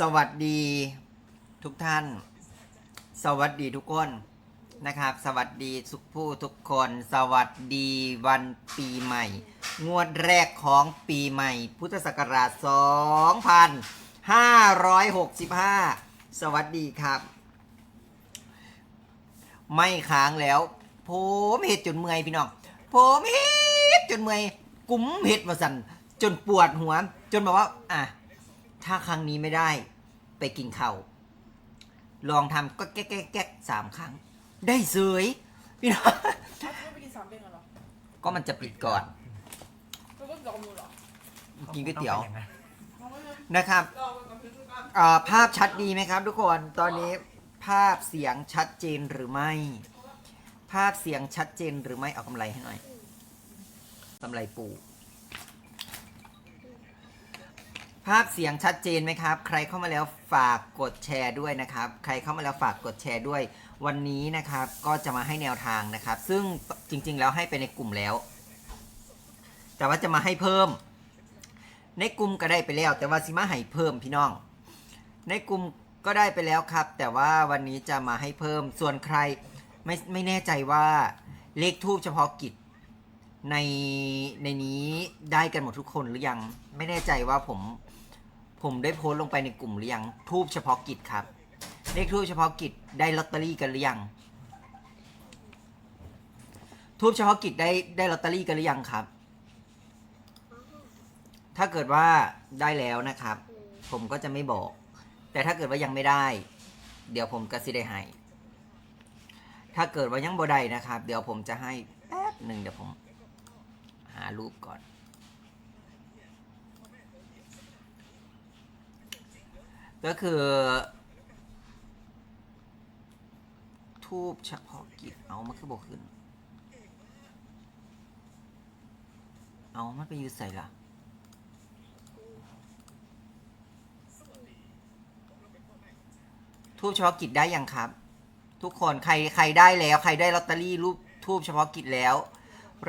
สวัสดีทุกท่าน สวัสดีทุกคนนะครับ สวัสดีทุกผู้ทุกคน สวัสดีวันปีใหม่ งวดแรกของปีใหม่ พุทธศักราช 2565 สวัสดีครับ ไม่ค้างแล้ว ผมเห็ดจนเมื่อยพี่น้อง ผมเห็ดจนเมื่อย กุ้มเห็ดมาสั่นจนปวดหัว จนแบบว่า อะ ถ้าครั้งนี้ไม่ได้ไปกินข้าวลองทำก็แก๊กแก๊กแก๊กสามครั้ง ได้เสยพี่น้องไม่ไปกินสามเป็นกันเหรอก็มันจะปิดก่อนแล้วก็ดอกมูลเหรอกินก๋วยเตี๋ยวต้องไปอางนั้นเอาไว้เลยนะครับรอไปกับพี่ทุกท่านอ่าภาพชัดดีไหมครับ ทุกคนตอนนี้ภาพเสียงชัดเจนหรือไม่ ภาพเสียงชัดเจนหรือไม่เอากำไรให้หน่อยกำไรปู ภาพเสียงชัดเจนไหมครับ ใครเข้ามาแล้วฝากกดแชร์ด้วยนะครับ ใครเข้ามาแล้วฝากกดแชร์ด้วย วันนี้นะครับก็จะมาให้แนวทางนะครับ ซึ่งจริง ๆ แล้วให้ไปในกลุ่มแล้ว แต่ว่าจะมาให้เพิ่ม ในกลุ่มก็ได้ไปแล้ว แต่ว่าสิมาให้เพิ่มพี่น้อง ในกลุ่มก็ได้ไปแล้วครับ แต่ว่าวันนี้จะมาให้เพิ่ม ส่วนใครไม่ไม่แน่ใจว่าเลขทูบเฉพาะกิจในในนี้ได้กันหมดทุกคนหรือยังไม่แน่ใจว่าผม ผมได้โพสต์ลงไปในกลุ่มหรือยังทูบเฉพาะกิจครับ เลขทูบเฉพาะกิจได้ลอตเตอรี่กันหรือยังทูบเฉพาะกิจได้ได้ลอตเตอรี่กันหรือยังครับ ถ้าเกิดว่าได้แล้วนะครับ ผมก็จะไม่บอก แต่ถ้าเกิดว่ายังไม่ได้ เดี๋ยวผมก็สิได้ให้ถ้าเกิดว่ายังบ่ได้นะครับ เดี๋ยวผมจะให้แป๊บหนึ่งเดี๋ยวผม หารูปก่อน ก็คือ ทูบเฉพาะกิจเอามันคือบอกขึ้น เอามันไปยืดใส่ละทูบเฉพาะกิจได้ยังครับ ทุกคนใครใครได้แล้วใครได้ลอตเตอรี่รูปทูบเฉพาะกิจแล้ว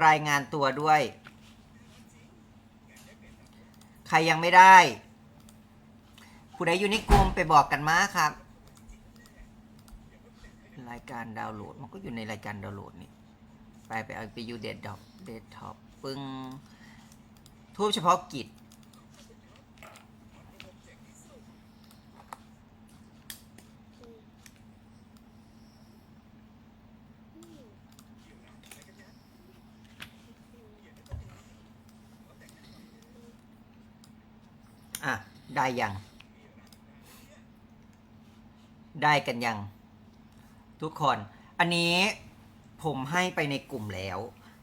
รายงานตัวด้วย ใครยังไม่ได้ ผู้ใดอยู่ในกลุ่มไปบอกกันมาครับ รายการดาวน์โหลดมันก็อยู่ในรายการดาวน์โหลดนี่ไปไปเอาไปอยู่เดดดอปเดดท็อปปึ้งทูบเฉพาะกิจอะ ได้ยัง ได้กันยัง ทุกคน อันนี้ผมให้ไปในกลุ่มแล้ว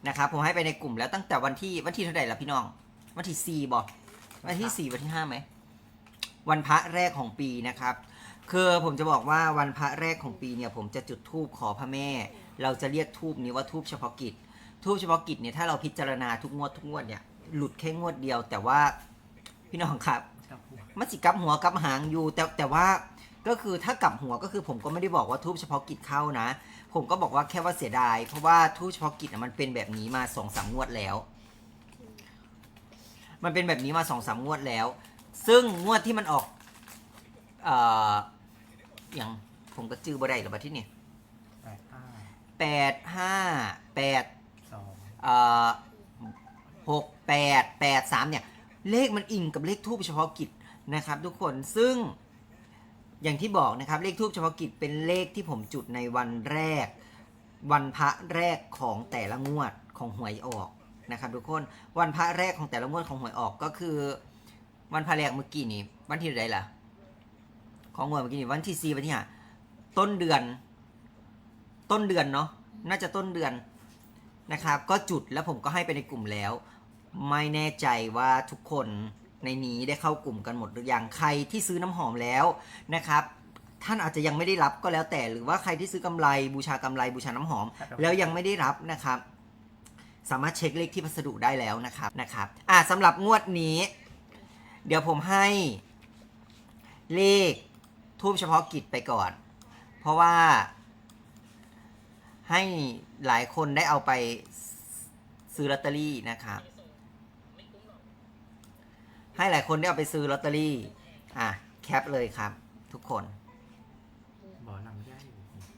นะครับผมให้ไปในกลุ่มแล้วตั้งแต่วันที่วันที่เท่าไหร่ละพี่น้อง วันที่สี่บอกวันที่สี่วันที่ห้าไหมวันพระแรกของปีนะครับ คือผมจะบอกว่าวันพระแรกของปีเนี่ย ผมจะจุดธูปขอพระแม่ เราจะเรียกทูบนี้ว่าทูบเฉพาะกิจทูบเฉพาะกิจเนี่ยถ้าเราพิจารณาทุกงวดทุกงวดเนี่ยหลุดแค่งวดเดียว แต่ว่าพี่น้องครับครับผมมันสิกลับหัวกลับหางอยู่ แต่แต่ว่า ก็คือถ้ากลับหัวก็คือผมก็ไม่ได้บอกว่าทูบเฉพาะกิจเข้านะ ผมก็บอกว่าแค่ว่าเสียดาย เพราะว่าทูบเฉพาะกิจน่ะมันเป็นแบบนี้มาสองสามงวดแล้ว มันเป็นแบบนี้มาสองสามงวดแล้ว ซึ่งงวดที่มันออกเอ่ออย่างผมก็จื้อบ่ได้หรอบัดที่นี่แปดห้าแปดห้าแปดสองเอ่อหกแปดแปดสามเนี่ย เลขมันอิงกับเลขทูบเฉพาะกิจนะครับ ทุกคนซึ่ง อย่างที่บอกนะครับเลขทูบเฉพาะกิจเป็นเลขที่ผมจุดในวันแรก วันพระแรกของแต่ละงวดของหวยออกนะครับทุกคนวันพระแรกของแต่ละงวดของหวยออกก็คือ วันพระแรกเมื่อกี้นี้ วันที่ไหนล่ะ ของงวดเมื่อกี้นี้วันที่สี่วันที่ห้าต้นเดือน ต้นเดือนเนาะน่าจะต้นเดือนนะครับ ก็จุดแล้วผมก็ให้ไปในกลุ่มแล้ว ไม่แน่ใจว่าทุกคน ในนี้ได้เข้ากลุ่มกันหมดหรือยังใครที่ซื้อน้ำหอมแล้วนะครับท่านอาจจะยังไม่ได้รับก็แล้วแต่หรือว่าใครที่ซื้อกำไรบูชากำไรบูชาน้ำหอม แล้วยังไม่ได้รับนะครับ สามารถเช็คเลขที่พัสดุได้แล้วนะครับนะครับอ่าสำหรับงวดนี้ เดี๋ยวผมให้เลขทูบเฉพาะกิจไปก่อน เพราะว่า ให้หลายคนได้เอาไปซื้อลอตเตอรี่นะครับ ให้หลายคนได้เอาไปซื้อลอตเตอรี่ อะ แคปเลยครับ ทุกคน บ่อลำไย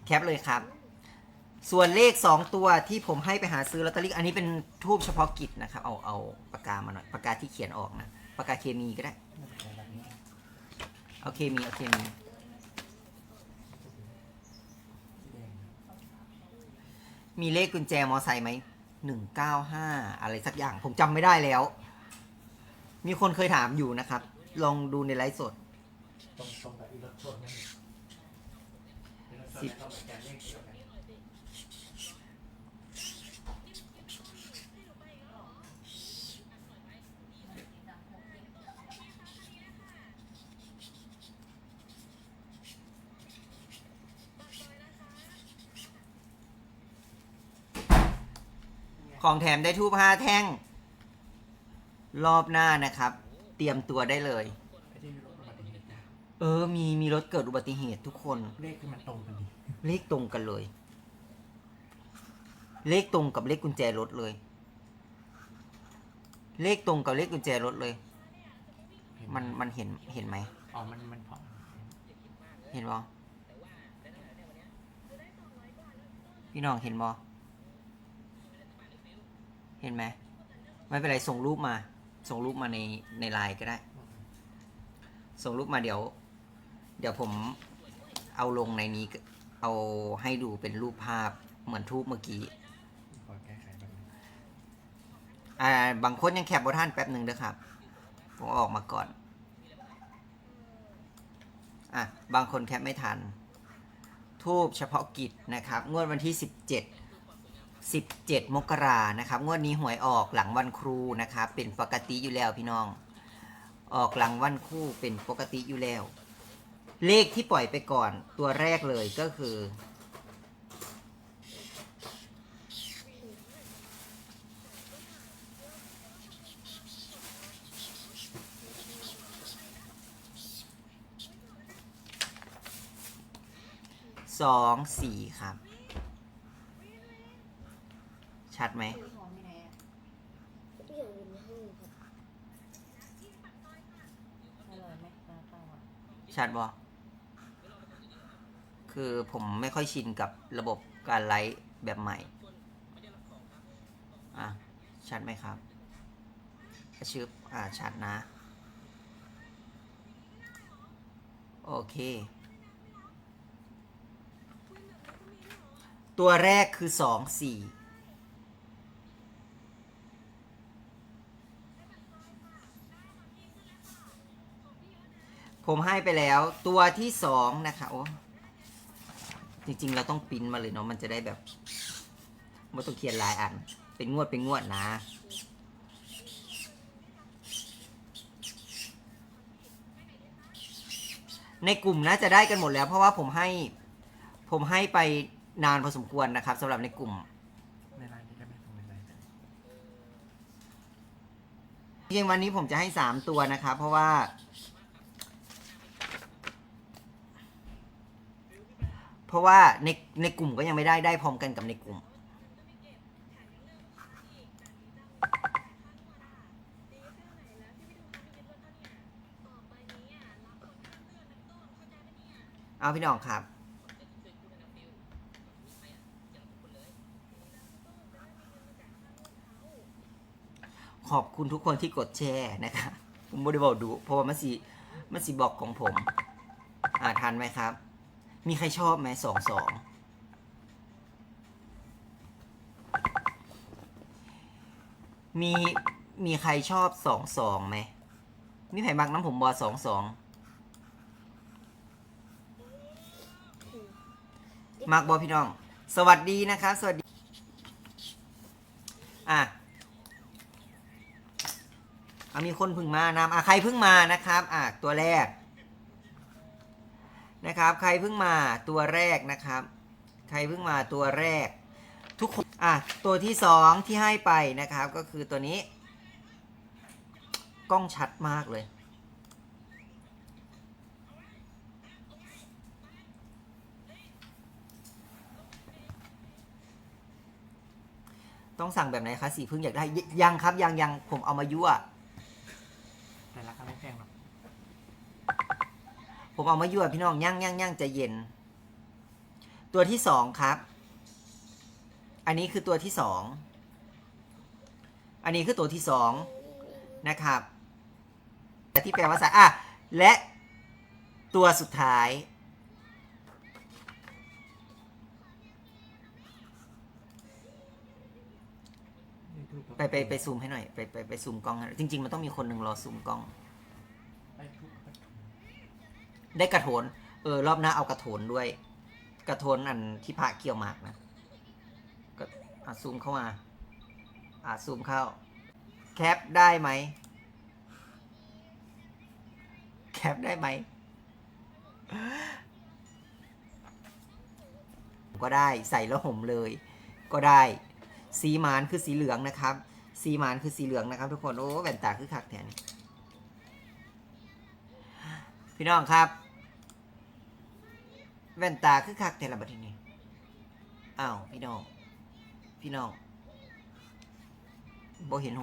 แคปเลยครับ ส่วนเลข 2 ตัวที่ผมให้ไปหาซื้อลอตเตอรี่ อันนี้เป็นทูบเฉพาะกิจนะครับ เอาเอาปากกามาหน่อย ปากกาที่เขียนออกนะ ปากกาเคมีก็ได้ เอาเคมีเอาเคมี มีเลขกุญแจมอไซค์ไหมหนึ่งเก้าห้าอะไรสักอย่างผมจำไม่ได้แล้ว มีคนเคยถามอยู่นะครับ ลองดูในไลฟ์สด ตรงตรงกับอีรถชนนั่นสิบต้องการเลขเดียวกันของแถมได้ทูบห้าแท่ง รอบหน้านะครับ เตรียมตัวได้เลยไอ้ที่รถอุบัติเหตุนะเออ มีมีรถเกิดอุบัติเหตุทุกคน เลขที่มันตรงกันดีเลขตรงกันเลย เลขตรงกับเลขกุญแจรถเลย เลขตรงกับเลขกุญแจรถเลยเห็ไหมันมันเห็นเห็นไหม อ๋อมันมันเพราะเห็นบอพี่น้องเห็นบอเห็นไหม ไม่เป็นไรส่งรูปมา ส่งรูปมาในในไลน์ก็ได้ ส่งรูปมาเดี๋ยว เดี๋ยวผมเอาลงในนี้ก็เอาให้ดูเป็นรูปภาพเหมือนทูปเมื่อกี้ขอแก้ไขแบบนี้อ่าบางคนยังแคปบท่านแป๊บหนึ่งเด้อครับผมเอาออกมาก่อนอะบางคนแคปไม่ทัน ทูบเฉพาะกิจนะครับ งวดวันที่ 17 17 มกรานะครับ งวดนี้หวยออกหลังวันครูนะครับ เป็นปกติอยู่แล้วพี่น้อง ออกหลังวันครูเป็นปกติอยู่แล้ว เลขที่ปล่อยไปก่อนตัวแรกเลยก็คือ สองสี่ครับ ชัดไหมอยู่ในห้องครับอร่อยไหมปลาเปล่าอะชัดบอคือผมไม่ค่อยชินกับระบบการไลฟ์แบบใหม่ อะ ชัดไหมครับชื่ออ่า ชัดนะ โอเค ตัวแรกคือสองสี่ ผมให้ไปแล้วตัวที่สองนะคะโอ้จริงๆ เราต้องปิ้นมาเลยเนาะมันจะได้แบบไม่ต้องเขียนลายอัน เป็นงวดเป็นงวดนะ ในกลุ่มน่าจะได้กันหมดแล้ว เพราะว่าผมให้ผมให้ไปนานพอสมควรนะครับสำหรับในกลุ่มในไลน์นี้ได้ไหมตรงในไลน์จริงวันนี้ผมจะให้สามตัวนะครับเพราะว่า เพราะว่าในในกลุ่มก็ยังไม่ได้ได้พร้อมกันกับในกลุ่ม เอาพี่น้องครับขอบคุณทุกคนที่กดแชร์นะครับผมบริบอกดู เพราะว่ามันสีมันสีบอกของผม อ่าทันไหมครับ มีใครชอบไหมสองสองมีมีใครชอบสองสองไหมมีใครบักน้ำผมบอสองสองมักบอพี่น้อง สวัสดีนะครับสวัสดีอะอะมีคนพึ่งมานำอะใครพึ่งมานะครับ อะตัวแรก นะครับ ใครเพิ่งมาตัวแรกนะครับ ใครเพิ่งมาตัวแรก ทุกคนอะตัวที่สองที่ให้ไปนะครับ ก็คือตัวนี้ กล้องชัดมากเลย ต้องสั่งแบบไหนคะสีพึ่งอยากได้ยยังครับยังยังผมเอามายั่ว แต่ราคาไม่แพงหรอก ผมเอามายั่วพี่น้องย่างย่างย่างจะเย็น ตัวที่สองครับ อันนี้คือตัวที่สอง อันนี้คือตัวที่สองนะครับแต่ที่แปลว่าสายอะและตัวสุดท้าย ไปไปไปซูมให้หน่อย ไปไปไปซูมกล้องจริง ๆ มันต้องมีคนหนึ่งรอซูมกล้อง ได้กระโถน เออ รอบหน้าเอากระโถนด้วย กระโถนอันที่พระเกี่ยวหมากนะก็อะซูมเข้ามาอะซูมเข้า แคปได้ไหม แคปได้ไหม ก็ได้ใส่แล้วห่มเลย ก็ได้ สีมานคือสีเหลืองนะครับ สีมานคือสีเหลืองนะครับ ทุกคน โอ้แว่นตาคือคักแทนนี่พี่น้องครับ แว่นตาคือคักแต่ละบัดทีนี้อ้าวพี่น้อง พี่น้องบ่เห็นโฮ